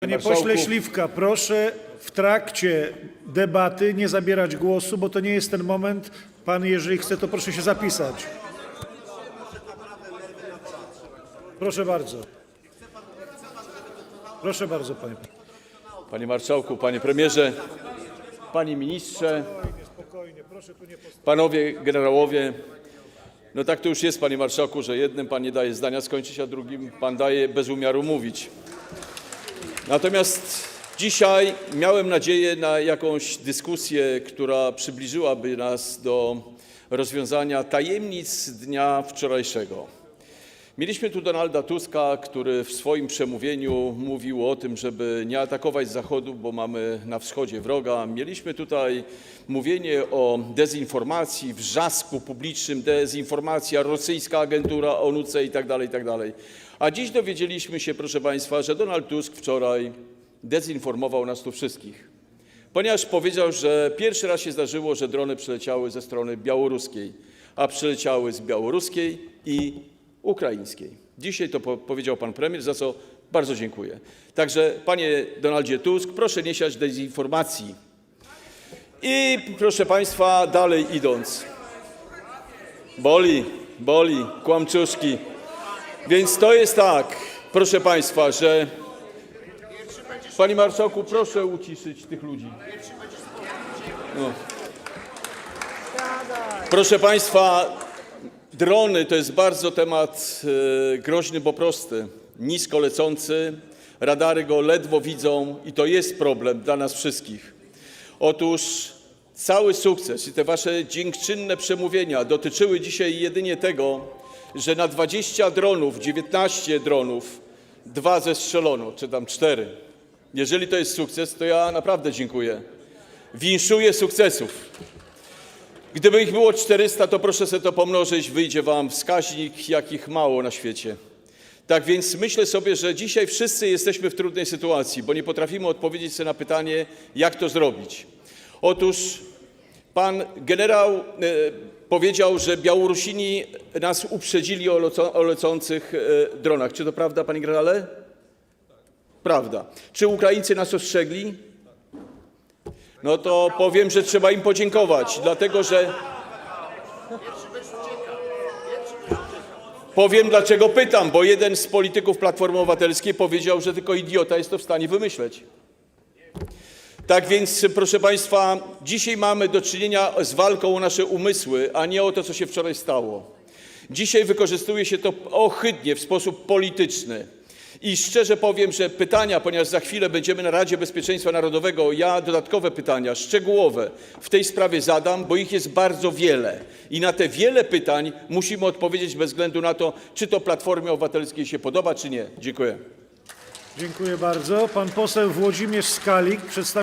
Panie pośle Śliwka, proszę w trakcie debaty nie zabierać głosu, bo to nie jest ten moment. Pan, jeżeli chce, to proszę się zapisać. Proszę bardzo. Proszę bardzo, panie. Panie marszałku, panie premierze, panie ministrze, panowie generałowie. No tak to już jest, panie marszałku, że jednym pan nie daje zdania skończyć, a drugim pan daje bez umiaru mówić. Natomiast dzisiaj miałem nadzieję na jakąś dyskusję, która przybliżyłaby nas do rozwiązania tajemnic dnia wczorajszego. Mieliśmy tu Donalda Tuska, który w swoim przemówieniu mówił o tym, żeby nie atakować Zachodu, bo mamy na wschodzie wroga. Mieliśmy tutaj mówienie o dezinformacji, wrzasku publicznym, dezinformacja, rosyjska agentura, ONUCE i tak dalej, i tak. A dziś dowiedzieliśmy się, proszę Państwa, że Donald Tusk wczoraj dezinformował nas tu wszystkich ponieważ powiedział, że pierwszy raz się zdarzyło, że drony przyleciały ze strony białoruskiej, a przyleciały z białoruskiej i ukraińskiej. Dzisiaj to po powiedział pan premier, za co bardzo dziękuję. Także panie Donaldzie Tusk, proszę nie siać dezinformacji. I proszę państwa, dalej idąc. Boli, boli, kłamczuszki. Więc to jest tak, proszę państwa, że Panie marszałku, proszę uciszyć tych ludzi. No. Proszę Państwa, drony to jest bardzo temat e, groźny, bo prosty. Nisko lecący, radary go ledwo widzą i to jest problem dla nas wszystkich. Otóż cały sukces i te wasze dziękczynne przemówienia dotyczyły dzisiaj jedynie tego, że na 20 dronów, 19 dronów, dwa zestrzelono, czy tam cztery. Jeżeli to jest sukces, to ja naprawdę dziękuję. Winszuję sukcesów. Gdyby ich było 400, to proszę sobie to pomnożyć, wyjdzie wam wskaźnik, jakich mało na świecie. Tak więc myślę sobie, że dzisiaj wszyscy jesteśmy w trudnej sytuacji, bo nie potrafimy odpowiedzieć sobie na pytanie, jak to zrobić. Otóż pan generał e, powiedział, że Białorusini nas uprzedzili o, o lecących e, dronach. Czy to prawda, panie generale? Prawda. Czy Ukraińcy nas ostrzegli? No to powiem, że trzeba im podziękować, dlatego że. Powiem dlaczego pytam, bo jeden z polityków Platformy Obywatelskiej powiedział, że tylko idiota jest to w stanie wymyśleć. Tak więc, proszę Państwa, dzisiaj mamy do czynienia z walką o nasze umysły, a nie o to, co się wczoraj stało. Dzisiaj wykorzystuje się to ohydnie w sposób polityczny. I szczerze powiem, że pytania, ponieważ za chwilę będziemy na Radzie Bezpieczeństwa Narodowego, ja dodatkowe pytania, szczegółowe w tej sprawie zadam, bo ich jest bardzo wiele. I na te wiele pytań musimy odpowiedzieć bez względu na to, czy to Platformie Obywatelskiej się podoba, czy nie. Dziękuję. Dziękuję bardzo. Pan poseł Włodzimierz Skalik przedstawi.